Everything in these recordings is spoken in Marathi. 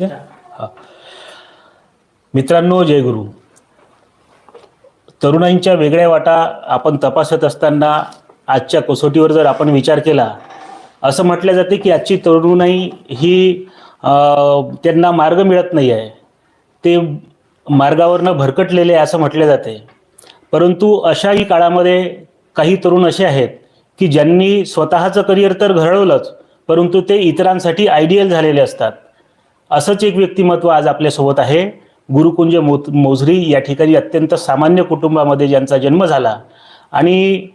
ठीक आहे? हा. मित्रांनो जय गुरु. तरुणाईंच्या वेगळ्या वाटा आपण तपासत असताना आजच्या कसोटीवर जर आपण विचार केला असं म्हटलं जाते की आजची तरुणाई ही त्यांना मार्ग मिळत नाही आहे. ते मार्गावरनं भरकटलेले आहे असं म्हटले जाते. परंतु अशाही काळामध्ये काही तरुण असे आहेत की ज्यांनी स्वतःचं करिअर तर घडवलंच परंतु ते इतरांसाठी आयडियल झालेले असतात. असंच एक व्यक्तिमत्व आज आपल्यासोबत आहे. गुरुकुंज मो मोझरी या ठिकाणी अत्यंत सामान्य कुटुंबामध्ये ज्यांचा जन्म झाला. आणि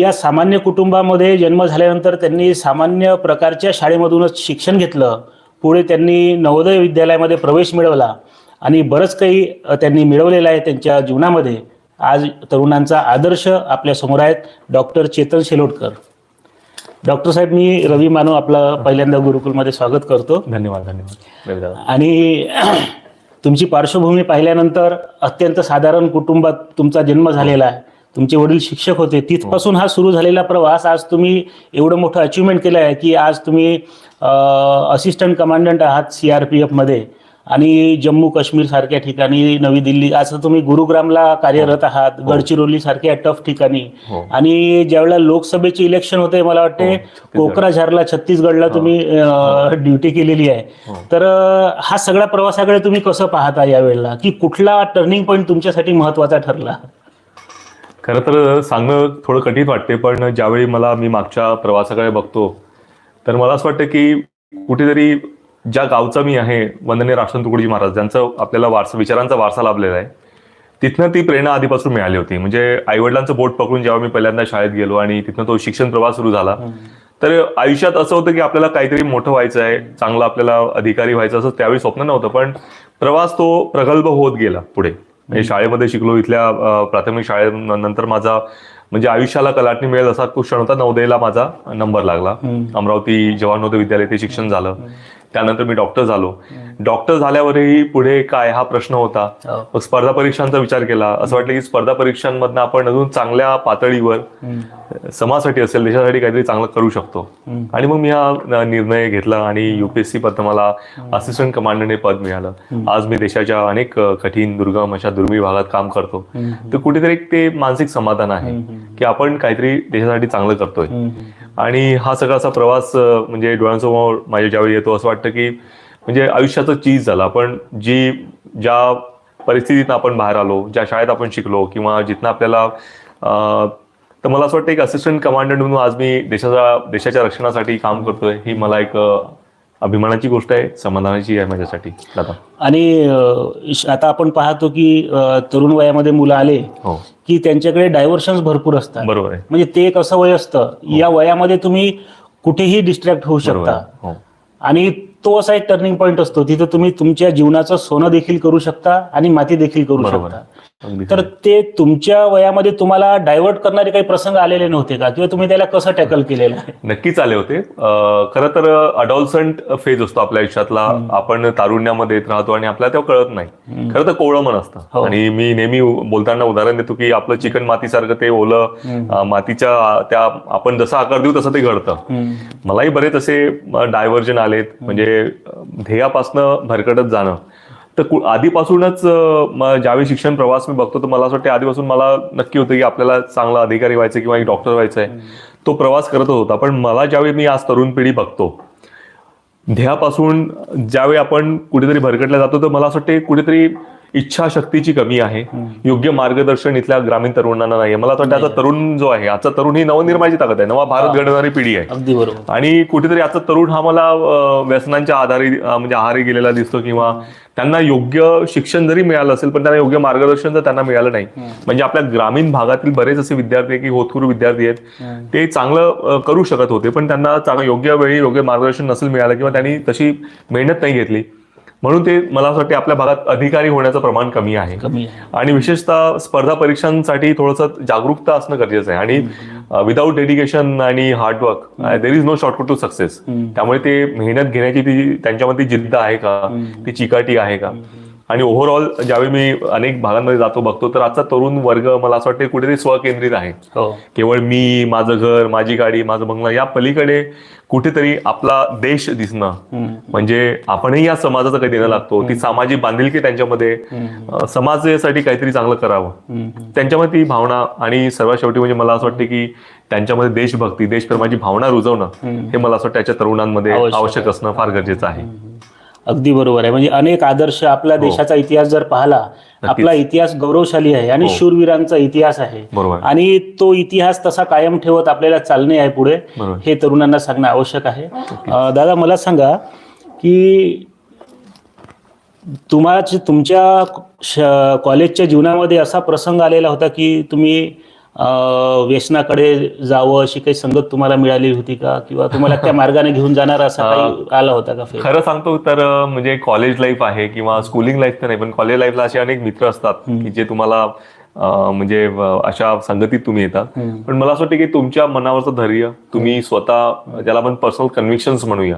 या सामान्य कुटुंबामध्ये जन्म झाल्यानंतर त्यांनी सामान्य प्रकारच्या शाळेमधूनच शिक्षण घेतलं. पुढे त्यांनी नवोदय विद्यालयामध्ये प्रवेश मिळवला. आणि बरंच काही त्यांनी मिळवलेलं आहे त्यांच्या जीवनामध्ये. आज तरुणांचा आदर्श आपल्यासमोर आहेत डॉक्टर चेतन शेलोटकर. डॉक्टर साहेब मी रवी मानव आपलं पहिल्यांदा गुरुकुलमध्ये स्वागत करतो. धन्यवाद धन्यवाद. आणि तुमची पार्श्वभूमी पाहिल्यानंतर अत्यंत साधारण कुटुंबात तुमचा जन्म झालेला आहे. तुमचे वडील शिक्षक होते. तिथपासून हा सुरू झालेला प्रवास आज तुम्ही एवढं मोठं अचिव्हमेंट केलं आहे की आज तुम्ही असिस्टंट कमांडंट आहात सी आर पी एफमध्ये आणि जम्मू काश्मीर सारख्या ठिकाणी नवी दिल्ली असं तुम्ही गुरुग्रामला कार्यरत आहात गडचिरोली सारख्या टफ ठिकाणी. हो. आणि ज्यावेळेला लोकसभेचे इलेक्शन होते मला वाटते कोकराझारला छत्तीसगडला तुम्ही ड्युटी केलेली आहे. तर हा सगळा प्रवासाकडे तुम्ही कसं पाहता यावेळेला? की कुठला टर्निंग पॉईंट तुमच्यासाठी महत्त्वाचा ठरला? खरं तर सांगणं थोडं कठीण वाटते पण ज्यावेळी मला मी मागच्या प्रवासाकडे बघतो तर मला असं वाटतं की कुठेतरी ज्या गावचा मी आहे वंदनीय राष्ट्रसंत तुकडोजी महाराज ज्यांचं आपल्याला वारसा विचारांचा वारसा लाभलेला आहे तिथनं ती प्रेरणा आधीपासून मिळाली होती. म्हणजे आईवडिलांचं बोट पकडून जेव्हा मी पहिल्यांदा शाळेत गेलो आणि तिथनं तो शिक्षण प्रवास सुरू झाला तर आयुष्यात असं होतं की आपल्याला काहीतरी मोठं व्हायचं आहे चांगलं आपल्याला अधिकारी व्हायचं असं त्यावेळी स्वप्न नव्हतं पण प्रवास तो प्रगल्भ होत गेला पुढे. म्हणजे शाळेमध्ये शिकलो इथल्या प्राथमिक शाळेनंतर माझा म्हणजे आयुष्याला कलाटणी मिळेल असा तो क्षण होता. नवोदयला माझा नंबर लागला. अमरावती जवाहर नवोदय विद्यालय ते शिक्षण झालं. त्यानंतर मी डॉक्टर झालो. डॉक्टर झाल्यावरही पुढे काय हा प्रश्न होता? हो. मग स्पर्धा परीक्षांचा विचार केला. असं वाटलं की स्पर्धा परीक्षांमधनं आपण अजून चांगल्या पातळीवर समाजासाठी असेल देशासाठी काहीतरी चांगलं करू शकतो. आणि मग मी हा निर्णय घेतला आणि युपीएससी पद मला असिस्टंट कमांडंट हे पद मिळालं. आज मी देशाच्या अनेक कठीण दुर्गम अशा दुर्मिळ भागात काम करतो. तर कुठेतरी एक ते मानसिक समाधान आहे की आपण काहीतरी देशासाठी चांगलं करतोय. आणि हा सगळा असा प्रवास म्हणजे डोळ्यांसमोर माझ्या ज्यावेळी येतो असं वाटतं की म्हणजे आयुष्याचं चीज झालं. आपण जी ज्या परिस्थितीत आपण बाहेर आलो ज्या शाळेत आपण शिकलो किंवा जिथनं आपल्याला तर मला असं वाटतं एक असिस्टंट कमांडंट म्हणून आज मी देशाच्या देशाच्या रक्षणासाठी काम करतोय ही मला एक अभिमानाची गोष्ट आहे समाधानाची आहे माझ्यासाठी. दादा. आणि आता आपण पाहतो की तरुण वयामध्ये मुलं आले हो. की त्यांच्याकडे डायव्हर्शन्स भरपूर असतात. बरोबर आहे. म्हणजे ते एक असं वय असतं. या वयामध्ये तुम्ही कुठेही डिस्ट्रॅक्ट होऊ शकता. हो. आणि तो असा एक टर्निंग पॉईंट असतो. तिथे तुम्ही तुमच्या जीवनाचं सोनं देखील करू शकता आणि माती देखील करू शकता. तर ते तुमच्या वयामध्ये तुम्हाला डायव्हर्ट करणारे काही प्रसंग आलेले नव्हते का? किंवा तुम्ही त्याला कसं टॅकल केलेलं आहे? नक्कीच आले होते. खरं तर अडॉल्संट फेज असतो आपल्या आयुष्यातला. आपण तारुण्यामध्ये येत राहतो आणि आपल्याला तेव्हा कळत नाही. खरं तर कोवळं मन हो. असतं आणि मी नेहमी बोलताना उदाहरण देतो की आपलं चिकन मातीसारखं ते ओलं मातीच्या त्या आपण जसा आकार देऊ तसं ते घडतं. मलाही बरेच असे डायव्हर्जन आलेत. म्हणजे ध्येयापासनं भरकटत जाणं. तर कु- आधीपासूनच ज्यावेळी शिक्षण प्रवास मी बघतो तर मला असं वाटतं आधीपासून मला नक्की होतं की आपल्याला चांगला अधिकारी व्हायचं किंवा एक डॉक्टर व्हायचं आहे तो प्रवास करतच होता पण मला ज्यावेळी मी आज तरुण पिढी बघतो ध्येयापासून ज्यावेळी आपण कुठेतरी भरकटला जातो तर मला असं वाटते कुठेतरी इच्छाशक्तीची कमी आहे. योग्य मार्गदर्शन इथल्या ग्रामीण तरुणांना नाही मला वाटतं आता तरुण जो आहे आजचा तरुण ही नवनिर्माची ताकद आहे. नवा भारत घडवणारी पिढी आहे. अगदी बरोबर. आणि कुठेतरी आजचा तरुण हा मला व्यसनांच्या आधारे म्हणजे आहारी गेलेला दिसतो किंवा त्यांना योग्य शिक्षण जरी मिळालं असेल पण त्यांना योग्य मार्गदर्शन जर त्यांना मिळालं नाही. म्हणजे आपल्या ग्रामीण भागातील बरेच असे विद्यार्थी की होतकरू विद्यार्थी आहेत. ते चांगलं करू शकत होते पण त्यांना योग्य वेळी योग्य मार्गदर्शन नसेल मिळालं किंवा त्यांनी तशी मेहनत नाही घेतली. म्हणून ते मला असं वाटतं आपल्या भागात अधिकारी होण्याचं प्रमाण कमी आहे. कमी आहे. आणि विशेषतः स्पर्धा परीक्षांसाठी थोडंसं जागरूकता असणं गरजेचं आहे. आणि विदाऊट डेडिकेशन आणि hard work there is no shortcut to success त्यामुळे ते मेहनत घेण्याची ती त्यांच्यामध्ये जिद्द आहे का? ती चिकाटी आहे का? आणि ओव्हरऑल ज्यावेळी मी अनेक भागांमध्ये जातो बघतो तर आजचा तरुण वर्ग मला असं वाटतं कुठेतरी स्वकेंद्रित आहे. हो. केवळ मी माझं घर माझी गाडी माझं बंगला या पलीकडे कुठेतरी आपला देश दिसणं. म्हणजे आपणही या समाजाचं काही देणं लागतो. ती सामाजिक बांधिलकी त्यांच्यामध्ये समाजासाठी काहीतरी चांगलं करावं. त्यांच्यामध्ये ती भावना आणि सर्वात शेवटी म्हणजे मला असं वाटतं की त्यांच्यामध्ये देशभक्ती देशप्रेमाची भावना रुजवणं हे मला असं वाटतं त्याच्या तरुणांमध्ये आवश्यक असणं फार गरजेचं आहे. अगदी बरोबर आहे म्हणजे अनेक आदर्श आपल्या हो. देशाचा इतिहास जर पाहिला आपला इतिहास गौरवशाली आहे आणि हो. शूरवीरांचा इतिहास आहे बरोबर आणि तो इतिहास तसा कायम ठेवत आपल्याला चालणे आहे पुढे. हे तरुणांना सांगणं आवश्यक आहे दादा मला सांगा की तुम्हाला तुमच्या कॉलेजच्या जीवनामध्ये असा प्रसंग आलेला होता की तुम्ही व्यसनाकडे जावं अशी काही संगत तुम्हाला मिळाली होती का? किंवा तुम्हाला त्या मार्गाने घेऊन जाणार असा काही आला होता का खरं सांगतो तर म्हणजे कॉलेज लाईफ आहे किंवा स्कूलिंग लाईफ तर नाही पण कॉलेज लाईफला असे अनेक मित्र असतात की जे तुम्हाला म्हणजे अशा संगतीत तुम्ही येतात पण मला असं वाटतं की तुमच्या मनावरचं धैर्य तुम्ही स्वतः ज्याला आपण पर्सनल कन्व्हिक्शन्स म्हणूया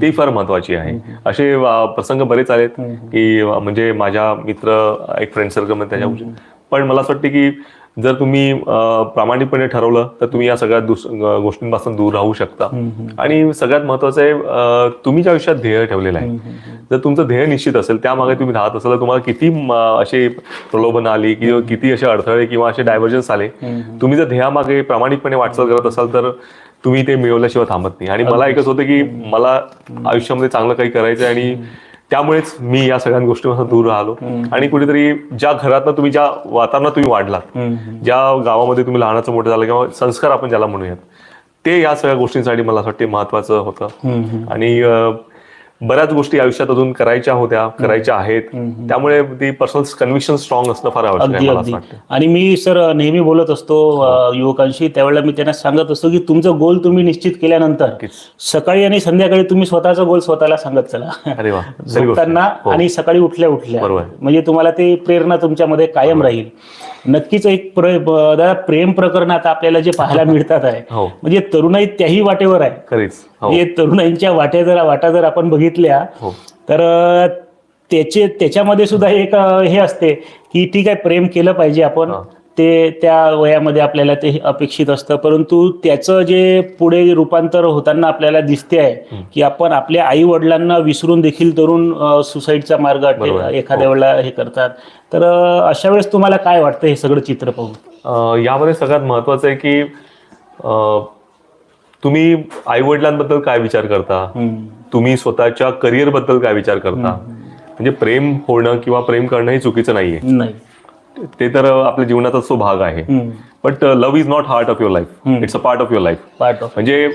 ती फार महत्वाची आहे. असे प्रसंग बरेच आलेत की म्हणजे माझ्या मित्र एक फ्रेंड सर्कलमध्ये त्याच्या पण मला असं वाटतं की जर तुम्ही प्रामाणिकपणे ठरवलं तर तुम्ही या सगळ्या गोष्टींपासून दूर राहू शकता. आणि सगळ्यात महत्वाचं आहे तुम्ही आयुष्यात ध्येय ठेवलेलं आहे जर तुमचं ध्येय निश्चित असेल त्यामागे तुम्ही राहत असाल तर तुम्हाला किती असे प्रलोभन आली किंवा किती असे अडथळे किंवा असे डायव्हर्जन्स आले तुम्ही जर ध्येयामागे प्रामाणिकपणे वाटचाल करत असाल तर तुम्ही ते मिळवल्याशिवाय थांबत नाही. आणि मला एकच होतं की मला आयुष्यामध्ये चांगलं काही करायचं आहे आणि त्यामुळेच मी या सगळ्या गोष्टीपासून दूर राहिलो. आणि कुठेतरी ज्या घरातनं तुम्ही ज्या वातावरणात तुम्ही वाढलात ज्या गावामध्ये तुम्ही लहानाचं मोठं झालं किंवा संस्कार आपण ज्याला म्हणूयात ते या सगळ्या गोष्टींसाठी मला असं वाटते महत्वाचं होतं. आणि बऱ्याच गोष्टी आयुष्यात अजून करायच्या होत्या करायच्या आहेत. त्यामुळे ती पर्सनल कन्व्हिक्शन स्ट्रॉंग असणं फार आवश्यक आहे आणि मी सर नेहमी बोलत असतो युवकांशी. त्यावेळेला मी त्यांना सांगत असतो की तुमचं गोल तुम्ही निश्चित केल्यानंतर. सकाळी आणि संध्याकाळी तुम्ही स्वतःचा गोल स्वतःला सांगत चला. झोपताना हो. आणि सकाळी उठल्या उठल्या. म्हणजे तुम्हाला ते प्रेरणा तुमच्यामध्ये कायम राहील. नक्कीच एक प्र- प्रेम प्रकरण आता आपल्याला जे पाहायला मिळतात आहे. हो. म्हणजे तरुणाई त्याही वाटेवर आहे. खरीच. हो. म्हणजे तरुणाईंच्या वाट्या जर वाटा जर आपण बघितल्या हो. तर त्याचे त्याच्यामध्ये सुद्धा एक हे असते की ठीक आहे प्रेम केलं पाहिजे आपण. ते त्या वयामध्ये आपल्याला ते अपेक्षित असतं. परंतु त्याचं जे पुढे रूपांतर होताना आपल्याला दिसते आहे की आपण आपल्या आई वडिलांना विसरून देखील तरुण सुसाईडचा मार्ग. एखाद्या वेळेला हे करतात. तर अशा वेळेस तुम्हाला काय वाटतं हे सगळं चित्र पाहून? यामध्ये सगळ्यात महत्वाचं आहे की तुम्ही आई वडिलांबद्दल काय विचार करता. तुम्ही स्वतःच्या करिअरबद्दल काय विचार करता? म्हणजे प्रेम होणं किंवा प्रेम करणं हे चुकीचं नाहीये. नाही. ते तर आपल्या जीवनाचा तो भाग आहे. But love is not heart of your life it's a part of your life part of म्हणजे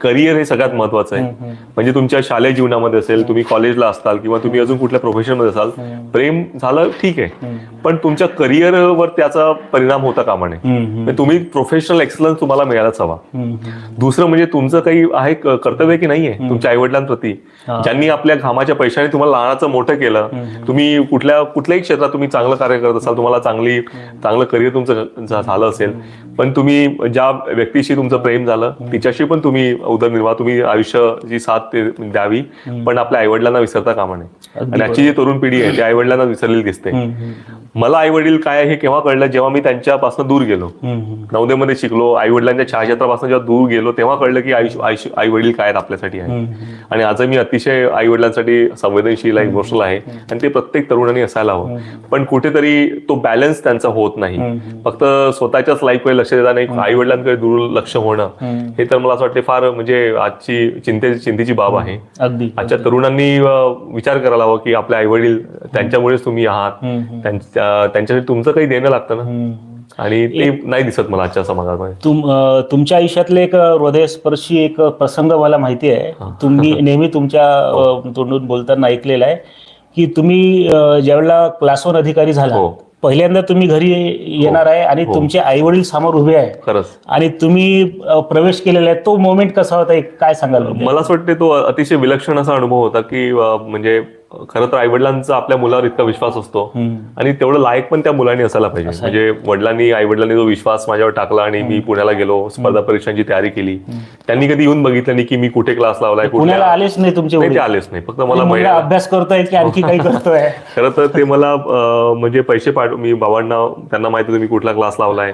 करिअर हे सगळ्यात महत्वाचं आहे. म्हणजे तुमच्या शालेय जीवनामध्ये असेल तुम्ही कॉलेजला असाल किंवा तुम्ही अजून कुठल्या प्रोफेशनमध्ये असाल प्रेम झालं ठीक आहे. पण तुमच्या करिअरवर त्याचा परिणाम होता कामा नये म्हणजे तुम्ही प्रोफेशनल एक्सलन्स तुम्हाला मिळायलाच हवा. दुसरं म्हणजे तुमचं काही आहे कर्तव्य की नाहीये तुमच्या आईवडिलांप्रती. ज्यांनी आपल्या घामाच्या पैशाने तुम्हाला लहानाचं मोठं केलं तुम्ही कुठल्या कुठल्याही क्षेत्रात तुम्ही चांगलं कार्य करत असाल तुम्हाला चांगली चांगलं करिअर तुमचं तुमचं झालं असेल. पण तुम्ही ज्या व्यक्तीशी तुमचं प्रेम झालं तिच्याशी पण तुम्ही उदरनिर्वाह तुम्ही आयुष्याची साथ ते द्यावी पण आपल्या आईवडिलांना विसरता कामा नये. आणि आजची जी तरुण पिढी आहे ती आईवडिलांना विसरलेली दिसते. मला आई वडील काय हे केव्हा कळलं? जेव्हा मी त्यांच्यापासून दूर गेलो. नवोदयमध्ये शिकलो आई वडिलांच्या छायाचित्रापासून जेव्हा दूर गेलो तेव्हा कळलं की आयुष्य आई वडील काय आहेत आपल्यासाठी आहे. आणि आज मी अतिशय आई वडिलांसाठी संवेदनशील आहे इमोशनल आहे. आणि ते प्रत्येक तरुणाने असायला हवं. पण कुठेतरी तो बॅलन्स त्यांचा होत नाही. फक्त स्वतःच्याच लाईफकडे लक्ष देता नाही आई वडिलांकडे दुर्लक्ष होणं हे तर मला असं वाटते फार म्हणजे आजची चिंते चिंतेची बाब आहे. अगदी आजच्या तरुणांनी विचार करायला हवा की आपले आई वडील त्यांच्यामुळेच तुम्ही आहात. त्यांच्या- त्यांच्यासाठी तुमचं काही देणं लागतं ना. आणि ते नाही दिसत मला आजच्या समाजामध्ये. तुम तुमच्या आयुष्यातले एक हृदयस्पर्शी एक प्रसंग मला माहिती आहे. तुम्ही नेहमी तुमच्या अ, तोंडून बोलताना ऐकलेला आहे की तुम्ही ज्यावेळेला क्लास वन अधिकारी झाला हो. पहिल्यांदा तुम्ही घरी येणार आहे आणि तुमचे आई वडील समोर उभे आहे. खरंच. आणि तुम्ही प्रवेश केलेला आहे तो मोमेंट कसा होता? एक काय सांगाल? मला असं वाटते तो अतिशय विलक्षण असा अनुभव होता की म्हणजे खरं तर आईवडिलांचा आपल्या मुलावर इतका विश्वास असतो. आणि तेवढं लायक पण त्या मुलांनी असायला पाहिजे. म्हणजे वडिलांनी आई वडिलांनी जो विश्वास माझ्यावर टाकला आणि मी पुण्याला गेलो स्पर्धा परीक्षांची तयारी केली. त्यांनी कधी येऊन बघितलं नाही की मी कुठे क्लास लावलाय पुण्याला आलेच नाही तुमचे. आलेच नाही. फक्त मला अभ्यास करतोय की आणखी काही करतोय? खरं तर ते मला म्हणजे पैसे पाठ मी बाबांना त्यांना माहिती होतं मी कुठला क्लास लावलाय.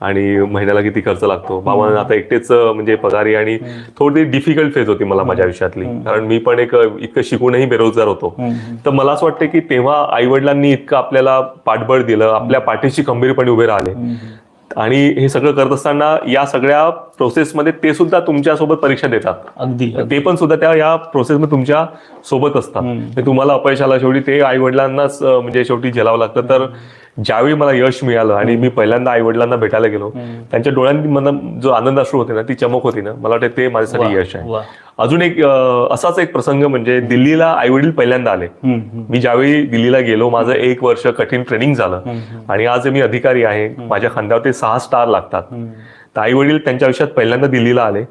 आणि महिन्याला किती खर्च लागतो. बाबा आता एकटेच म्हणजे पगारी आणि थोडी डिफिकल्ट फेज होती मला माझ्या आयुष्यातली. कारण मी पण एक इतकं शिकूनही बेरोजगार होतो. तर मला असं वाटतं की तेव्हा आई वडिलांनी इतकं आपल्याला पाठबळ दिलं आपल्या पाठीशी खंबीरपणे उभे राहिले. आणि हे सगळं करत असताना या सगळ्या प्रोसेसमध्ये ते सुद्धा तुमच्यासोबत परीक्षा देतात. अगदी ते पण सुद्धा त्या या प्रोसेसमध्ये तुमच्यासोबत असतात. तुम्हाला अपयश आला शेवटी ते आई वडिलांनाच म्हणजे शेवटी झेलावं लागतं. तर ज्यावेळी मला यश मिळालं आणि मी पहिल्यांदा आई वडिलांना भेटायला गेलो त्यांच्या डोळ्यांनी मला जो आनंद अश्रू होते ना ती चमक होती ना मला वाटतं ते माझ्यासाठी यश आहे. अजून एक असाच एक प्रसंग म्हणजे दिल्लीला आई वडील पहिल्यांदा आले. मी ज्यावेळी दिल्लीला गेलो माझं एक वर्ष कठीण ट्रेनिंग झालं. आणि आज मी अधिकारी आहे. माझ्या खांद्यावर ते सहा स्टार लागतात. आई वडील त्यांच्या आयुष्यात पहिल्यांदा दिल्लीला आले.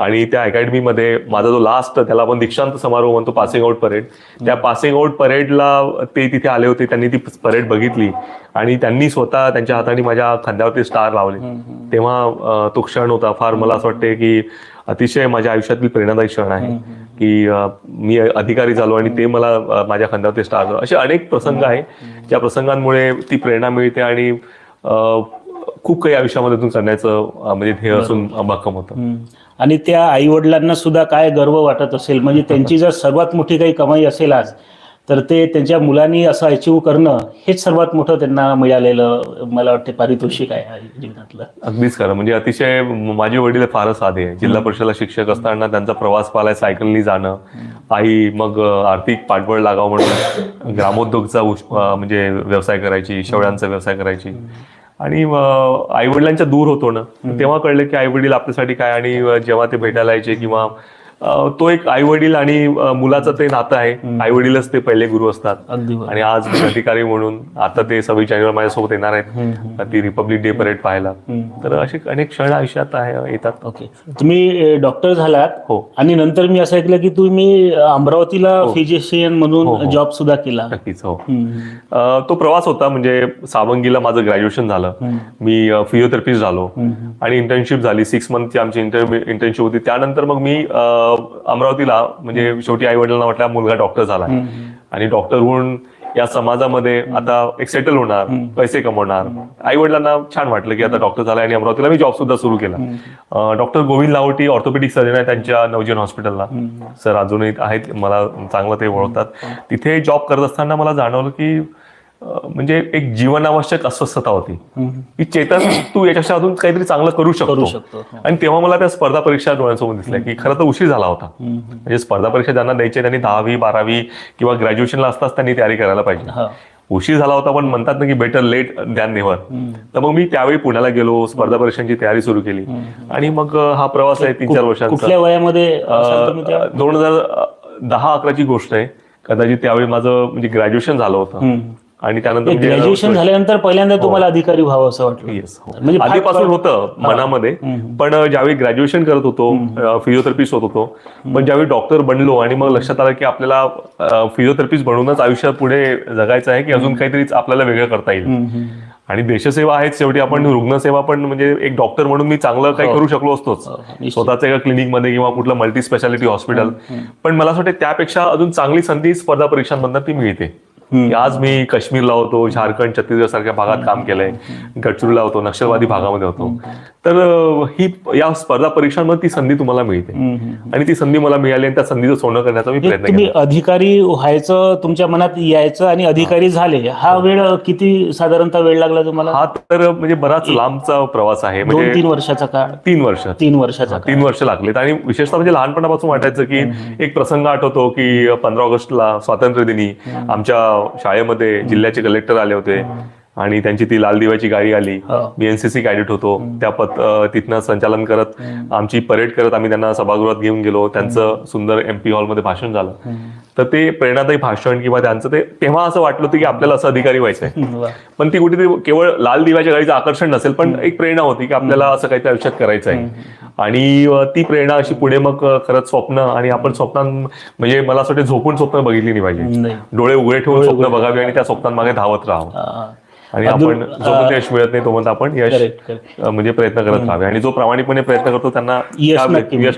आणि त्या अकॅडमीमध्ये माझा जो लास्ट त्याला आपण दीक्षांत समारोह म्हणतो पासिंग आउट परेड त्या पासिंग आउट परेडला ते तिथे आले होते त्यांनी ती परेड बघितली. आणि त्यांनी स्वतः त्यांच्या हाताने माझ्या खांद्यावरती स्टार लावले. तेव्हा तो क्षण होता. फार मला असं वाटते की अतिशय माझ्या आयुष्यातील प्रेरणादायी क्षण आहे. की मी अधिकारी झालो आणि ते मला माझ्या खांद्यावरती स्टार असे अनेक प्रसंग आहे ज्या प्रसंगांमुळे ती प्रेरणा मिळते आणि खूप काही आयुष्यामध्ये तुम्ही करण्याचं म्हणजे ध्येय असून भक्कम होतं. आणि त्या आई वडिलांना सुद्धा काय गर्व वाटत असेल म्हणजे त्यांची जर सर्वात मोठी काही कमाई असेल आज तर ते त्यांच्या मुलांनी असं अचीव करणं हेच सर्वात मोठं त्यांना मिळालेलं मला वाटते पारितोषिक आहे जीवनातलं. अगदीच खरं. म्हणजे अतिशय माझे वडील फारच साधे आहे जिल्हा परिषदला शिक्षक असताना त्यांचा प्रवास पाहायला सायकलनी जाणं आई मग आर्थिक पाठबळ लागावं म्हणून ग्रामोद्योगचा म्हणजे व्यवसाय करायची शेवळ्यांचा व्यवसाय करायची. आणि आई वडिलांच्या दूर होतो ना. तेव्हा कळलं की आई वडील आपल्यासाठी काय आणि जेव्हा ते भेटायला यायचे किंवा तो एक आई वडील आणि मुलाचं ते नातं आहे. आई वडीलच ते पहिले गुरु असतात. आणि आज अधिकारी म्हणून आता ते सव्वीस जानेवारी माझ्यासोबत येणार आहेत. ती रिपब्लिक डे परेड पाहायला. तर असे अनेक क्षण आयुष्यात आहे येतात. ओके. तुम्ही डॉक्टर झालात. हो. आणि नंतर मी असं ऐकलं की तुम्ही अमरावतीला फिजिशियन म्हणून जॉब सुद्धा केला. नक्कीच हो. तो प्रवास होता म्हणजे सावंगीला माझं ग्रॅज्युएशन झालं. मी फिजिओथेरपिस्ट झालो. आणि इंटर्नशिप झाली. सिक्स मंथची आमची इंटर्नशिप होती. त्यानंतर मग मी अमरावतीला म्हणजे शेवटी आई वडिलांना वाटलं मुलगा डॉक्टर झाला आणि डॉक्टर होऊन या समाजामध्ये आता एक सेटल होणार पैसे कमवणार. आई वडिलांना छान वाटलं की आता डॉक्टर झाला आणि अमरावतीला मी जॉब सुद्धा सुरू केला. Doctor Govind Lahoti orthopaedic surgeon आहे त्यांच्या नवजीवन हॉस्पिटलला सर अजूनही आहेत मला चांगलं ते ओळखतात. तिथे जॉब करत असताना मला जाणवलं की म्हणजे एक जीवनावश्यक अस्वस्थता होती. की चेतन तू याच्यापेक्षा अजून काहीतरी चांगलं करू शकतो. हो. आणि तेव्हा मला त्या स्पर्धा परीक्षा डोळ्यांसमोर दिसल्या की खरं तर उशीर झाला होता. म्हणजे स्पर्धा परीक्षा ज्यांना द्यायचे त्यांनी दहावी बारावी किंवा ग्रॅज्युएशनला असताच त्यांनी तयारी करायला पाहिजे. उशीर झाला होता पण म्हणतात ना की बेटर लेट दॅन नेव्हर तर मग मी त्यावेळी पुण्याला गेलो स्पर्धा परीक्षांची तयारी सुरू केली. आणि मग हा प्रवास आहे तीन चार वर्षांचा. वयामध्ये? दोन हजार दहा अकराची गोष्ट आहे. कदाचित त्यावेळी माझं म्हणजे ग्रॅज्युएशन झालं होतं. आणि त्यानंतर ग्रॅज्युएशन झाल्यानंतर पहिल्यांदा तुम्हाला अधिकारी व्हावं असं वाटलं. हो. म्हणजे आधीपासून होतं मनामध्ये पण ज्यावेळी ग्रॅज्युएशन करत होतो फिजिओथेरपिस्ट होत होतो पण ज्यावेळी डॉक्टर बनलो आणि मग लक्षात आलं की आपल्याला फिजिओथेरपिस्ट बनूनच आयुष्य पुढे जगायचं आहे की अजून काहीतरी आपल्याला वेगळं करता येईल. आणि देशसेवा आहेच शेवटी आपण रुग्णसेवा पण म्हणजे एक डॉक्टर म्हणून मी चांगलं काही करू शकलो असतोच. स्वतःच्या एका क्लिनिकमध्ये किंवा कुठलं मल्टी स्पेशालिटी हॉस्पिटल पण मला असं वाटतं त्यापेक्षा अजून चांगली संधी स्पर्धा परीक्षांमधनं ती मिळते. की आज मी काश्मीरला होतो झारखंड छत्तीसगड सारख्या भागात काम केलंय. गडचिरोलीला होतो नक्षलवादी भागामध्ये होतो. तर ही या स्पर्धा परीक्षांमध्ये ती संधी तुम्हाला मिळते. आणि ती संधी मला मिळाली आणि त्या संधीचं सोनं करण्याचा मी प्रयत्न तुम्ही अधिकारी व्हायचं तुमच्या मनात यायचं आणि अधिकारी झाले हा वेळ किती साधारणतः वेळ लागला तुम्हाला? हा तर म्हणजे बराच लांबचा प्रवास आहे म्हणजे तीन वर्षाचा काळ. तीन वर्ष. तीन वर्षाचा तीन वर्ष लागलेत. आणि विशेषतः म्हणजे लहानपणापासून वाटायचं की एक प्रसंग आठवतो की पंधरा ऑगस्टला स्वातंत्र्य दिनी आमच्या शाळेमध्ये जिल्ह्याचे कलेक्टर आले होते. आणि त्यांची ती लाल दिव्याची गाडी आली. मी एनसीसी कॅडेट होतो. त्या पत तिथनं संचालन करत आमची परेड करत आम्ही त्यांना सभागृहात घेऊन गेलो. त्यांचं सुंदर एमपी हॉलमध्ये भाषण झालं. तर ते प्रेरणादायी भाषण किंवा त्यांचं ते तेव्हा असं वाटलं होतं की आपल्याला असं अधिकारी व्हायचं आहे. पण ती कुठेतरी केवळ लाल दिव्याच्या गाडीचं आकर्षण नसेल पण एक प्रेरणा होती की आपल्याला असं काहीतरी आयुष्यात करायचं आहे आणि ती प्रेरणा अशी पुढे मग खरंच स्वप्न आणि आपण स्वप्नां म्हणजे मला असं वाटतं झोपून स्वप्न बघितली नाही पाहिजे. डोळे उघडे ठेवून स्वप्न बघावी आणि त्या स्वप्नांमागे धावत राहावं. आणि आपण जोपर्यंत यश मिळत नाही तोपर्यंत आपण यश म्हणजे प्रयत्न करत राहावे आणि जो प्रामाणिकपणे प्रयत्न करतो त्यांना यश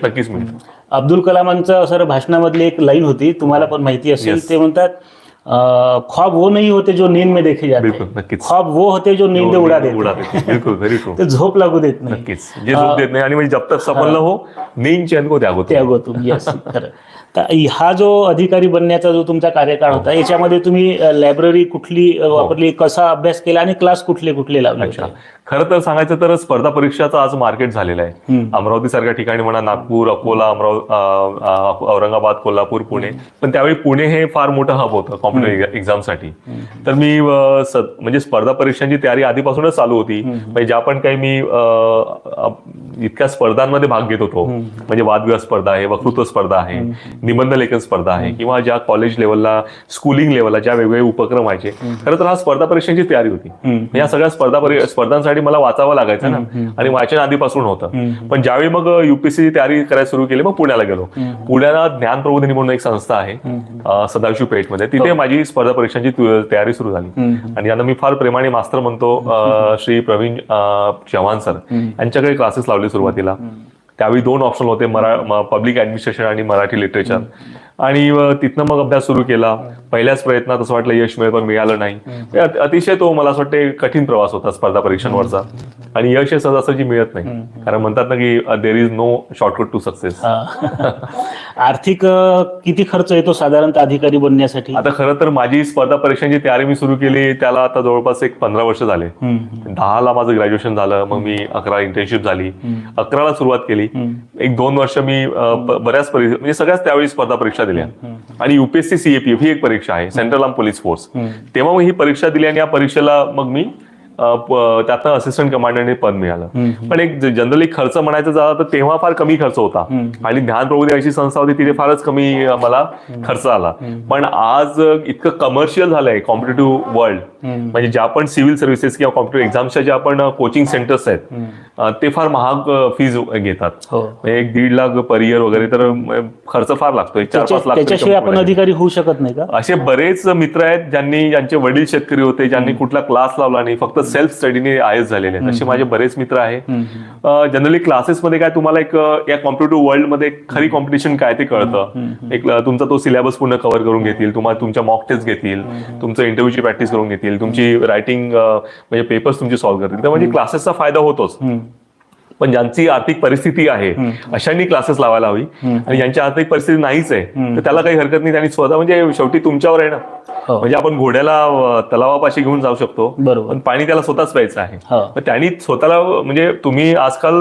नक्कीच मिळतं अब्दुल कलामांचं सर भाषणामधली एक लाईन होती तुम्हाला पण माहिती असेल. ते म्हणतात ख्वाब वो नहीं होते जो नींद में देखे जाते बिलकुल ख्वाब वो होते जो नींद उडा देते उडा देते. बिलकुल व्हेरी ट्रू ते झोप लागू देत नाही। नक्कीच जे झोप देत नाही. आणि म्हणजे जब तक सफल न हो नींद चैन को त्यागो तुम. त्यागो तुम्ही येस खरं. हा जो अधिकारी बनण्याचा जो तुमचा कार्यकाळ होता याच्यामध्ये तुम्ही लायब्ररी कुठली अ, वापरली कसा अभ्यास केला आणि क्लास कुठले कुठले लावले खरं तर सांगायचं तर स्पर्धा परीक्षाचं आज मार्केट झालेलं आहे. अमरावती सारख्या ठिकाणी म्हणा नागपूर अकोला अमराव औरंगाबाद कोल्हापूर पुणे. पण त्यावेळी पुणे हे फार मोठं हब होतं. कॉम्प्युटर एक्झामसाठी तर मी म्हणजे स्पर्धा परीक्षांची तयारी आधीपासूनच चालू होती. म्हणजे ज्या पण काही मी इतक्या स्पर्धांमध्ये भाग घेत होतो. म्हणजे वादविवाद स्पर्धा आहे वक्तृत्व स्पर्धा आहे निबंध लेखन स्पर्धा आहे किंवा ज्या कॉलेज लेवलला स्कूलिंग लेवलला ज्या वेगवेगळे उपक्रम व्हायचे. खरं तर हा स्पर्धा परीक्षांची तयारी होती. हम्म. या सगळ्या स्पर्धा परी- स्पर्धांसाठी मला वाचावं लागायचं ना. आणि वाचन आधीपासून होतं. पण ज्यावेळी मग युपीएससी तयारी करायला सुरू केली मग पुण्याला गेलो. पुण्याला ज्ञान प्रबोधिनी म्हणून एक संस्था आहे सदाशिव पेठमध्ये. तिथे माझी स्पर्धा परीक्षांची तयारी सुरू झाली. आणि ज्यांना मी फार प्रेमाने मास्तर म्हणतो श्री प्रवीण चव्हाण सर. यांच्याकडे क्लासेस लावले सुरुवातीला. त्यावेळी दोन ऑप्शन होते मरा पब्लिक ऍडमिनिस्ट्रेशन आणि मराठी लिटरेचर आणि तिथनं मग अभ्यास सुरू केला. पहिल्याच प्रयत्नात असं वाटलं यश मिळेल पण मिळालं नाही. अत- अतिशय तो मला असं वाटते कठीण प्रवास होता स्पर्धा परीक्षांवरचा. आणि यश हे सहजासहजी मिळत नाही. कारण म्हणतात ना की there is no shortcut to success. आर्थिक किती खर्च येतो साधारणतः अधिकारी बनण्यासाठी? आता खरं तर माझी स्पर्धा परीक्षांची तयारी मी सुरू केली. त्याला आता जवळपास एक पंधरा वर्ष झाले. दहाला माझं ग्रॅज्युएशन झालं. मग मी अकरा इंटर्नशिप झाली. अकराला सुरुवात केली. एक दोन वर्ष मी बऱ्याच परीक्षा म्हणजे सगळ्याच त्यावेळी स्पर्धा परीक्षा दिल्या आणि युपीएससी सीएपीएफ ही एक परीक्षा आहे सेंट्रल आर्म पोलीस फोर्स तेव्हा मग ही परीक्षा दिली आणि या परीक्षेला मग मी त्यातनं असिस्टंट कमांडरने पद मिळालं. पण एक जनरली खर्च म्हणायचं झाला तर तेव्हा फार कमी खर्च होता. आणि ज्ञान प्रबोधी अशी संस्था होती तिथे फारच कमी मला खर्च आला. पण आज इतकं कमर्शियल झालंय कॉम्पिटेटिव्ह वर्ल्ड म्हणजे ज्या पण सिव्हिल सर्व्हिसेस किंवा कॉम्पिटेटिव्ह एक्झामच्या ज्या पण कोचिंग सेंटर्स आहेत ते फार महाग फीज घेतात. हो. म्हणजे एक दीड लाख पर इयर वगैरे तर खर्च फार लागतो चार पाच लाख आपण. अधिकारी होऊ शकत नाही का? असे बरेच मित्र आहेत ज्यांनी ज्यांचे वडील शेतकरी होते ज्यांनी कुठला क्लास लावला नाही फक्त सेल्फ स्टडीने आय एस झालेले आहेत. असे माझे बरेच मित्र आहेत जनरली क्लासेसमध्ये काय तुम्हाला एक या कॉम्पिटेटिव्ह वर्ल्डमध्ये खरी कॉम्पिटिशन काय ते कळतं? एक तुमचा तो सिलेबस पूर्ण कव्हर करून घेतील तुम्हाला तुमच्या मॉक टेस्ट घेतील तुमचं इंटरव्ह्यूची प्रॅक्टिस करून घेतील तुमची रायटिंग म्हणजे पेपर्स तुमचे सॉल्व्ह करतील. तर म्हणजे क्लासेसचा फायदा होतोच. पण ज्यांची आर्थिक परिस्थिती आहे अशांनी क्लासेस लावायला हवी. आणि ज्यांची आर्थिक परिस्थिती नाहीच आहे तर त्याला काही हरकत नाही त्यांनी स्वतः म्हणजे शेवटी तुमच्यावर आहे ना. म्हणजे आपण घोड्याला तलावापाशी घेऊन जाऊ शकतो. बरोबर. पण पाणी त्याला स्वतःच प्यायचं आहे. हो. त्यांनी स्वतःला म्हणजे तुम्ही आजकाल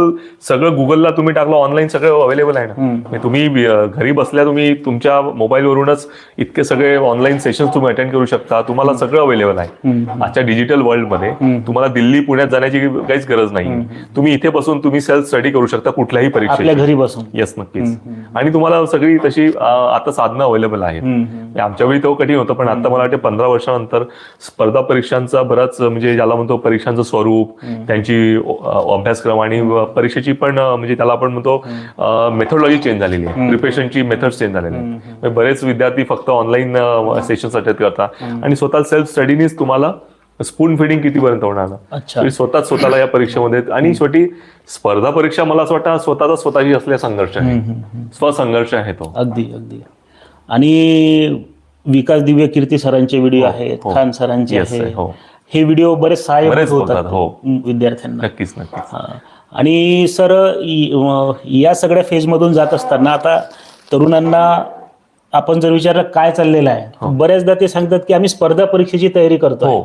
सगळं गुगलला तुम्ही टाकलं ऑनलाईन सगळं अवेलेबल आहे ना. म्हणजे तुम्ही घरी बसल्या तुम्ही तुमच्या मोबाईलवरूनच इतके सगळे ऑनलाईन सेशन तुम्ही अटेंड करू शकता. तुम्हाला सगळं अवेलेबल आहे. आजच्या डिजिटल वर्ल्डमध्ये तुम्हाला दिल्ली पुण्यात जाण्याची काहीच गरज नाही. तुम्ही इथे बसून तुम्ही सेल्फ स्टडी करू शकता कुठल्याही परीक्षेत. घरी बसून. येस नक्कीच. आणि तुम्हाला सगळी तशी आता साधनं अवेलेबल आहेत. आमच्या वेळी तो कठीण होतं पण आता मला वाटते पंधरा वर्षानंतर स्पर्धा परीक्षांचा बराच म्हणजे ज्याला म्हणतो परीक्षांचं स्वरूप त्यांची अभ्यासक्रम आणि परीक्षेची पण म्हणजे त्याला आपण म्हणतो मेथोडॉलॉजी चेंज झालेली आहे. प्रिपरेशनची मेथड चेंज झालेली आहे म्हणजे बरेच विद्यार्थी फक्त ऑनलाईन सेशन अटेंड करतात. आणि स्वतः सेल्फ स्टडीनीच तुम्हाला स्पून फिडिंग कितीपर्यंत होणार? स्वतःच स्वतःला या परीक्षेमध्ये आणि शेवटी स्पर्धा परीक्षा मला असं वाटतं स्वतःचा स्वतःची असलेला संघर्ष आहे. स्वसंघर्ष आहे तो. अगदी अगदी. आणि विकास दिव्य कीर्ती सरांचे व्हिडिओ आहेत हो. खान सरांचे आहे हो. हे व्हिडिओ बरेच सहाय्यक बरेच होतात हो. विद्यार्थ्यांना नक्कीच नक्कीच हा. आणि सर या सगळ्या फेजमधून जात असताना आता तरुणांना आपण जर विचारलं काय चाललेलं आहे बऱ्याचदा ते सांगतात की आम्ही स्पर्धा परीक्षेची तयारी करतो हो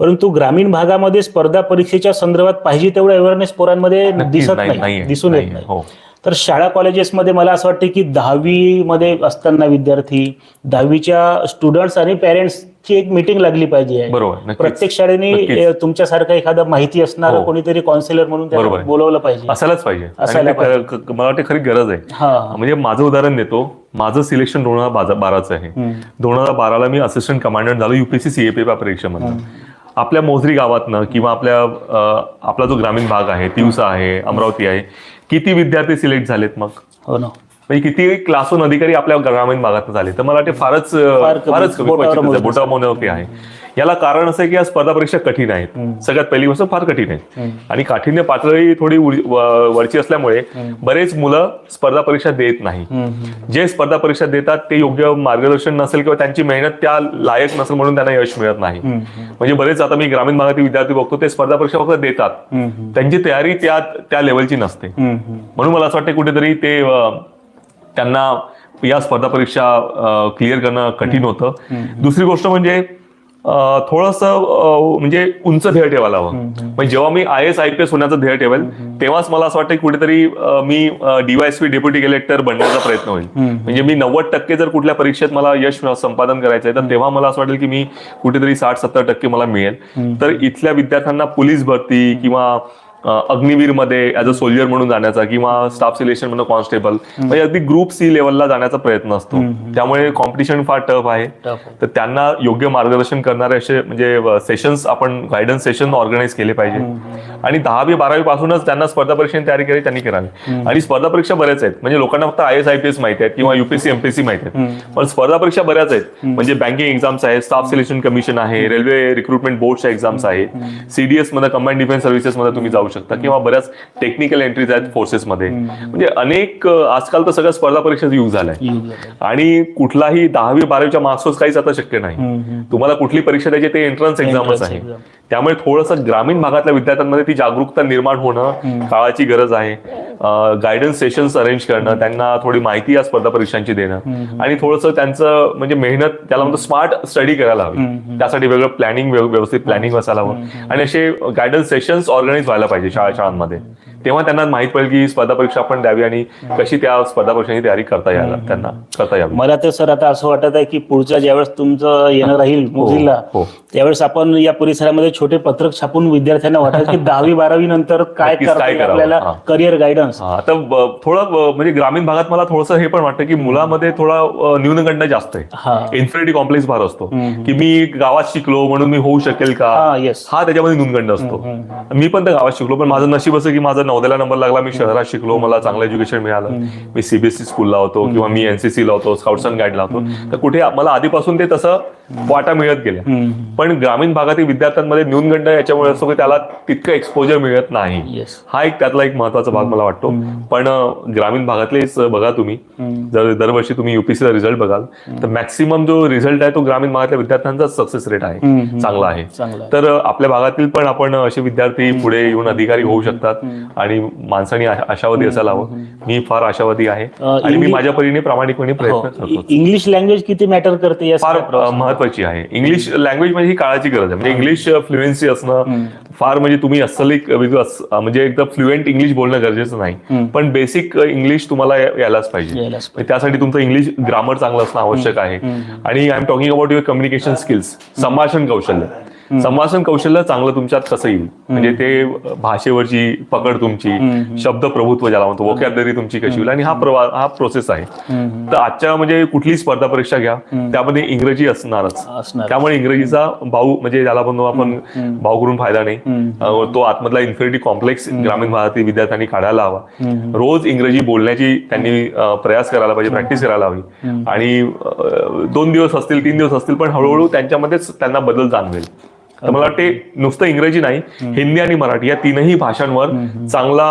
परंतु ग्रामीण भागामध्ये स्पर्धा परीक्षेच्या संदर्भात पाहिजे तेवढं अवेअरनेस पोरांमध्ये दिसत नाही- दिसून येत नाही हो. तर शाळा कॉलेजेसमध्ये मला असं वाटतं की दहावी मध्ये असताना विद्यार्थी दहावीच्या स्टुडंट्स आणि पेरेंट्स ची एक मीटिंग लागली पाहिजे. बरोबर प्रत्येक शाळेने तुमच्यासारखं एखादं माहिती असणार हो. कोणीतरी काउन्सिलर म्हणून. बोलवलं पाहिजे. असायलाच पाहिजे. असायला मला वाटते खरी गरज आहे. हा. म्हणजे माझं उदाहरण देतो. माझं सिलेक्शन दोन हजार बाराचं आहे. दोन हजार बाराला मी असिस्टंट कमांडंट झालो युपीएससी सीएपी परीक्षेमध्ये आपल्या मोजरी गावातनं किंवा आपल्या आपला जो ग्रामीण भाग आहे तिवसा आहे अमरावती आहे किती विद्यार्थी सिलेक्ट झालेत मग? हो ना. म्हणजे किती क्लासून अधिकारी आपल्या ग्रामीण भागात झाले? तर मला वाटते फारच. फारच क्वचितच आहे. याला कारण असं आहे की या स्पर्धा परीक्षा कठीण आहेत. सगळ्यात पहिली गोष्ट फार कठीण आहे. आणि काठिण्य पातळी थोडी वरची असल्यामुळे बरेच मुलं स्पर्धा परीक्षा देत नाही. जे स्पर्धा परीक्षा देतात ते योग्य मार्गदर्शन नसेल किंवा त्यांची मेहनत त्या लायक नसेल म्हणून त्यांना यश मिळत नाही. म्हणजे बरेच आता मी ग्रामीण भागातील विद्यार्थी बघतो ते स्पर्धा परीक्षा फक्त देतात. त्यांची तयारी त्या त्या लेवलची नसते. म्हणून मला असं वाटतं कुठेतरी ते त्यांना या स्पर्धा परीक्षा क्लिअर करणं कठीण होतं. दुसरी गोष्ट म्हणजे थोडंसं म्हणजे उंच ध्येय ठेवायला हवं. म्हणजे जेव्हा मी I S I P S होण्याचं ध्येय ठेवेल तेव्हाच मला असं वाटतं की कुठेतरी मी डीवायएसपी डेप्युटी कलेक्टर बनण्याचा प्रयत्न होईल. म्हणजे मी नव्वद टक्के जर कुठल्या परीक्षेत मला यश संपादन करायचं आहे तर तेव्हा मला असं वाटेल की मी कुठेतरी साठ सत्तर टक्के मला मिळेल. तर इथल्या विद्यार्थ्यांना पोलीस भरती किंवा अग्निवीरमध्ये ऍज अ सोल्जर म्हणून जाण्याचा किंवा स्टाफ सिलेक्शन म्हणून कॉन्स्टेबल म्हणजे अगदी ग्रुप सी लेवलला जाण्याचा प्रयत्न असतो. त्यामुळे कॉम्पिटिशन फार टफ आहे. तर त्यांना योग्य मार्गदर्शन करणारे असे म्हणजे सेशन्स आपण गायडन्स सेशन ऑर्गनाईज केले पाहिजे. आणि दहावी बारावी पासूनच त्यांना स्पर्धा परीक्षेची तयारी केली त्यांनी करावी आणि स्पर्धा परीक्षा बऱ्याच आहेत. म्हणजे लोकांना फक्त I S I P S माहिती आहेत किंवा युपीएससी एमपीएससी माहिती आहेत. पण स्पर्धा परीक्षा बऱ्याच आहेत. म्हणजे बँकिंग एक्झाम्स आहेत स्टाफ सिलेक्शन कमिशन आहे रेल्वे रिक्रुटमेंट बोर्डच्या एक्झाम्स आहेत. सीडीएसमध्ये कंबाईन डिफेन्स सर्व्हिसेस मध्ये तुम्ही जाऊ शकता किंवा बऱ्याच टेक्निकल एंट्रीज आहेत फोर्सेस मध्ये. म्हणजे अनेक आजकाल तर सगळं स्पर्धा परीक्षेचा युग झालाय. आणि कुठलाही दहावी बारावीच्या मार्क्सवर काहीच आता शक्य नाही. तुम्हाला कुठली परीक्षा द्यायची ते एंट्रन्स एक्झामच आहे. त्यामुळे थोडंसं ग्रामीण भागातल्या विद्यार्थ्यांमध्ये ती जागरूकता निर्माण होणं काळाची गरज आहे. गायडन्स सेशन्स अरेंज करणं त्यांना थोडी माहिती या स्पर्धा परीक्षांची देणं आणि थोडंसं त्यांचं म्हणजे मेहनत त्याला म्हणतो स्मार्ट स्टडी करायला हवी. त्यासाठी वेगळं प्लॅनिंग व्यवस्थित प्लॅनिंग असायला हवं. आणि असे गायडन्स सेशन्स ऑर्गनाईज व्हायला पाहिजे शाळा शाळांमध्ये. तेव्हा त्यांना माहीत पडेल की स्पर्धा परीक्षा आपण द्यावी आणि कशी त्या स्पर्धा परीक्षांची तयारी करता यायला त्यांना करता यावी. मला तर सर आता असं वाटत आहे की पुढच्या ज्यावेळेस तुमचं येणं राहील मोझिल्ला हो. त्यावेळेस आपण या परिसरामध्ये छोटे पत्रक छापून विद्यार्थ्यांना वाटेल की दहावी बारावी नंतर काय? आपल्याला हा. करिअर गायडन्स हा आता थोडं म्हणजे ग्रामीण भागात मला थोडंसं हे पण वाटतं की मुलामध्ये थोडा न्यूनगंड जास्त हा. आहे इन्फिनिटी कॉम्प्लेक्स फार असतो. की मी गावात शिकलो म्हणून मी होऊ शकेल का? हा येस हा त्याच्यामध्ये न्यूनगंड असतो. मी पण त्या गावात शिकलो पण माझं नशीब असं की माझा नवद्याला नंबर लागला मी शहरात शिकलो मला चांगलं एज्युकेशन मिळालं. मी सीबीएसई स्कूलला होतो किंवा मी एनसीसी ला होतो स्काउट्स अँड गाईडला होतो. तर कुठे मला आधीपासून ते तसं वाटा मिळत गेल्या. पण ग्रामीण भागातील विद्यार्थ्यांमध्ये न्यूनगंड याच्यामुळे असतो की त्याला तितकं एक्सपोजर मिळत नाही. हा एक त्यातला एक महत्त्वाचा भाग मला वाटतो. पण ग्रामीण भागातलेच बघा तुम्ही. जर दरवर्षी तुम्ही युपीसीचा रिझल्ट बघाल तर मॅक्सिमम जो रिझल्ट आहे तो ग्रामीण भागातल्या विद्यार्थ्यांचा सक्सेस रेट आहे. चांगला आहे. तर आपल्या भागातील पण आपण असे विद्यार्थी पुढे येऊन अधिकारी होऊ शकतात. आणि माणसाने आशा- आशावादी असायला हवं. मी फार आशावादी आहे. आणि मी माझ्या परीने प्रामाणिकपणे हो. प्रयत्न करतो इंग्लिश लँग्वेज किती मॅटर करते फार महत्वाची आहे. इंग्लिश लँग्वेज म्हणजे ही काळाची गरज आहे. म्हणजे इंग्लिश फ्लुएन्सी असणं फार म्हणजे तुम्ही अस्सल एक वेगळं अस- म्हणजे एकदम फ्लुएंट इंग्लिश बोलणं गरजेचं नाही. पण बेसिक इंग्लिश तुम्हाला यायलाच पाहिजे. म्हणजे त्यासाठी तुमचं इंग्लिश ग्रामर चांगलं असणं आवश्यक आहे. आणि I am talking about your communication skills संभाषण कौशल्य. संभाषण कौशल्य चांगलं तुमच्यात कसं येईल? म्हणजे ते भाषेवरची पकड तुमची शब्द प्रभुत्व ज्याला म्हणतो वोकॅबलरी तुमची कशी होईल? आणि हा प्रवा हा प्रोसेस आहे. तर आजच्या म्हणजे कुठली स्पर्धा परीक्षा घ्या त्यामध्ये इंग्रजी असणारच. असणार त्यामुळे इंग्रजीचा भाऊ म्हणजे ज्याला म्हणतो आपण भाऊ करून फायदा नाही. तो आतमधला इन्फिनिटी कॉम्प्लेक्स ग्रामीण भागातील विद्यार्थ्यांनी काढायला हवा. रोज इंग्रजी बोलण्याची त्यांनी प्रयास करायला पाहिजे प्रॅक्टिस करायला हवी. आणि दोन दिवस असतील तीन दिवस असतील पण हळूहळू त्यांच्यामध्येच त्यांना बदल जाणवेल. तर मला वाटते नुसतं इंग्रजी नाही हिंदी आणि मराठी या तीनही भाषांवर चांगला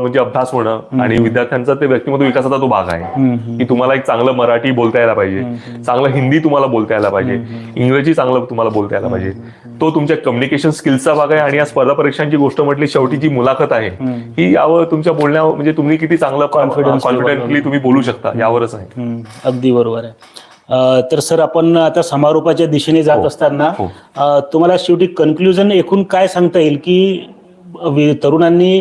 म्हणजे अभ्यास होणं आणि विद्यार्थ्यांचा ते व्यक्तिमत्व विकासाचा तो भाग आहे. की तुम्हाला एक चांगलं मराठी बोलता यायला पाहिजे. चांगलं हिंदी तुम्हाला बोलता यायला पाहिजे. इंग्रजी चांगलं तुम्हाला बोलता यायला पाहिजे. तो तुमच्या कम्युनिकेशन स्किल्सचा भाग आहे आणि या स्पर्धा परीक्षांची गोष्ट म्हटली शेवटी जी मुलाखत आहे ही यावर तुमच्या बोलण्या म्हणजे तुम्ही किती चांगलं कॉन्फिडेंटली तुम्ही बोलू शकता यावरच आहे. अगदी बरोबर आहे. तर सर आपण आता समारोपाच्या दिशेने जात असताना हो. तुम्हाला शेवटी कन्क्लुजन एकूण काय सांगता येईल की तरुणांनी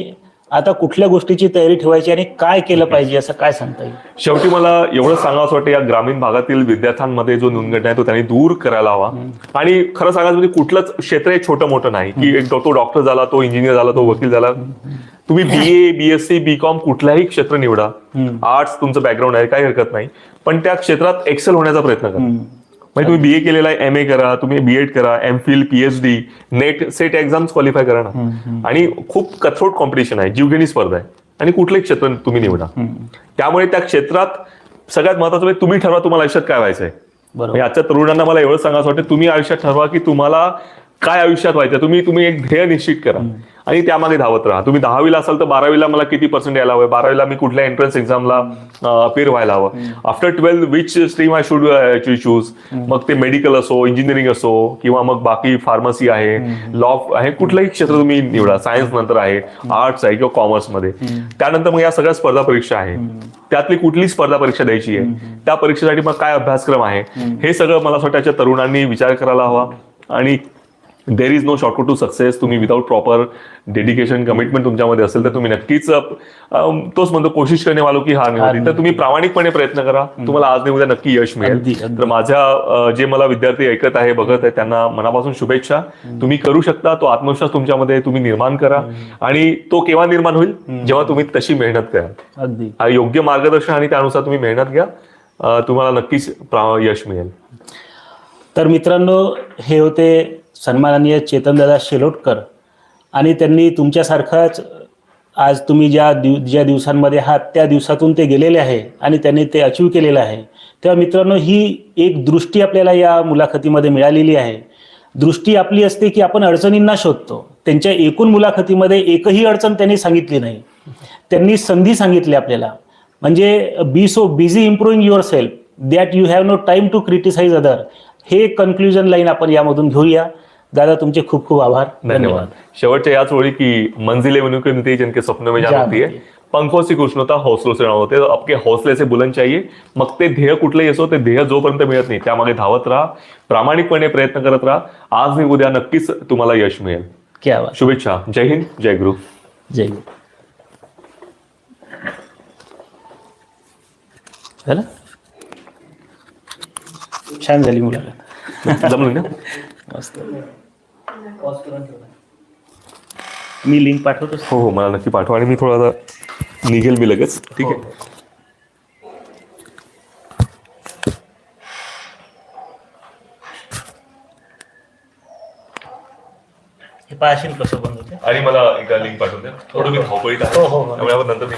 आता कुठल्या गोष्टीची तयारी ठेवायची आणि काय केलं पाहिजे असं काय सांगता येईल? शेवटी मला एवढं सांगावं असं वाटतं या ग्रामीण भागातील विद्यार्थ्यांमध्ये जो न्यूनगंड आहे तो त्यांनी दूर करायला हवा. आणि खरं सांगायचं म्हणजे कुठलंच क्षेत्र हे छोटं मोठं नाही. की एक तो डॉक्टर झाला तो इंजिनियर झाला तो वकील झाला. तुम्ही बीए बीएससी बी कॉम कुठल्याही क्षेत्र निवडा. आर्ट्स तुमचं बॅकग्राऊंड आहे काही हरकत नाही. पण त्या क्षेत्रात एक्सेल होण्याचा प्रयत्न करा. म्हणजे तुम्ही बीए केलेला आहे एम ए करा तुम्ही बीएड करा M Phil PhD NET SET exams qualify करा ना आणि खूप कठोर कॉम्पिटिशन आहे जीवघेणी स्पर्धा आहे. आणि कुठलंही क्षेत्र तुम्ही निवडा. त्यामुळे त्या क्षेत्रात सगळ्यात महत्वाचं म्हणजे तुम्ही ठरवा तुम्हाला आयुष्यात काय व्हायचंय. म्हणजे आजच्या तरुणांना मला एवढं सांगायचं वाटतं तुम्ही आयुष्यात ठरवा की तुम्हाला काय आयुष्यात व्हायचं तुम्ही तुम्ही एक ध्येय निश्चित करा. आणि त्यामागे धावत राहा. तुम्ही दहावीला असाल तर बारावीला मला किती पर्सेंट यायला हवं? बारावीला मी कुठल्या एंट्रन्स एक्झामला अपेअर व्हायला हवं? After twelfth which stream I should choose मग ते मेडिकल असो इंजिनिअरिंग असो किंवा मग बाकी फार्मसी आहे लॉ आहे कुठलंही क्षेत्र तुम्ही निवडा. सायन्स नंतर आहे आर्ट्स आहे किंवा कॉमर्समध्ये त्यानंतर मग या सगळ्या स्पर्धा परीक्षा आहे. त्यातली कुठली स्पर्धा परीक्षा द्यायची आहे? त्या परीक्षेसाठी मग काय अभ्यासक्रम आहे? हे सगळं मला असं वाटतं तरुणांनी विचार करायला हवा. आणि there is no shortcut to success तुम्ही विदाऊट प्रॉपर डेडिकेशन कमिटमेंट तुमच्यामध्ये असेल तर तुम्ही नक्कीच तोच म्हणतो कोशिश करणे वालो की हार नाही होती तर तुम्ही प्रामाणिकपणे प्रयत्न करा. तुम्हाला आज नाही उद्या नक्की यश मिळेल. तर माझ्या जे मला विद्यार्थी ऐकत आहे बघत आहे त्यांना मनापासून शुभेच्छा. तुम्ही करू शकता तो आत्मविश्वास तुमच्यामध्ये तुम्ही निर्माण करा. आणि तो केव्हा निर्माण होईल? जेव्हा तुम्ही तशी मेहनत करा योग्य मार्गदर्शन आणि त्यानुसार तुम्ही मेहनत घ्या. तुम्हाला नक्कीच यश मिळेल. तर मित्रांनो हे होते सन्माननीय चेतनदादा शेलोटकर आणि त्यांनी तुमच्यासारखाच आज तुम्ही ज्या दिव ज्या दिवसांमध्ये आहात त्या दिवसातून ते गेलेले आहे आणि त्यांनी ते अचीव केलेलं आहे. तेव्हा मित्रांनो ही एक दृष्टी आपल्याला या मुलाखतीमध्ये मिळालेली आहे. दृष्टी आपली असते की आपण अडचणींना शोधतो. त्यांच्या एकूण मुलाखतीमध्ये एकही अडचण त्यांनी सांगितली नाही. त्यांनी संधी सांगितली आपल्याला. म्हणजे be so busy improving yourself that you have no time to criticise other हे कन्क्ल्युजन लाईन आपण यामधून घेऊया. दादा तुमचे खूप खूप आभार. धन्यवाद. शेवटच्या याच ओळी की मंजिले नतीजे जिनके सपनों में जान होती है. पंखों से नव्हता हौसलों से होते. आपके हौसले से बुलंद चाहिए. मग ते ध्येय कुठलंही असो ते ध्येय जोपर्यंत मिळत नाही त्यामागे धावत राहा. प्रामाणिकपणे प्रयत्न करत राहा. आज नाही उद्या नक्कीच तुम्हाला यश मिळेल. क्या बात. शुभेच्छा. जय हिंद जय गुरु. जय गुरु. छान झाली मुलाखत. जमलं ना? मस्त. मी लिंक पाठवतो. हो हो मला नक्की पाठवा आणि मी थोडा निघेल मी लगेच. ठीक आहे. हे पाहशील कसं बंद होते आणि मला एकदा लिंक पाठवून द्या. थोडं मी धावपळीत आहे. हो, हो, हो. त्यामुळे आपण नंतर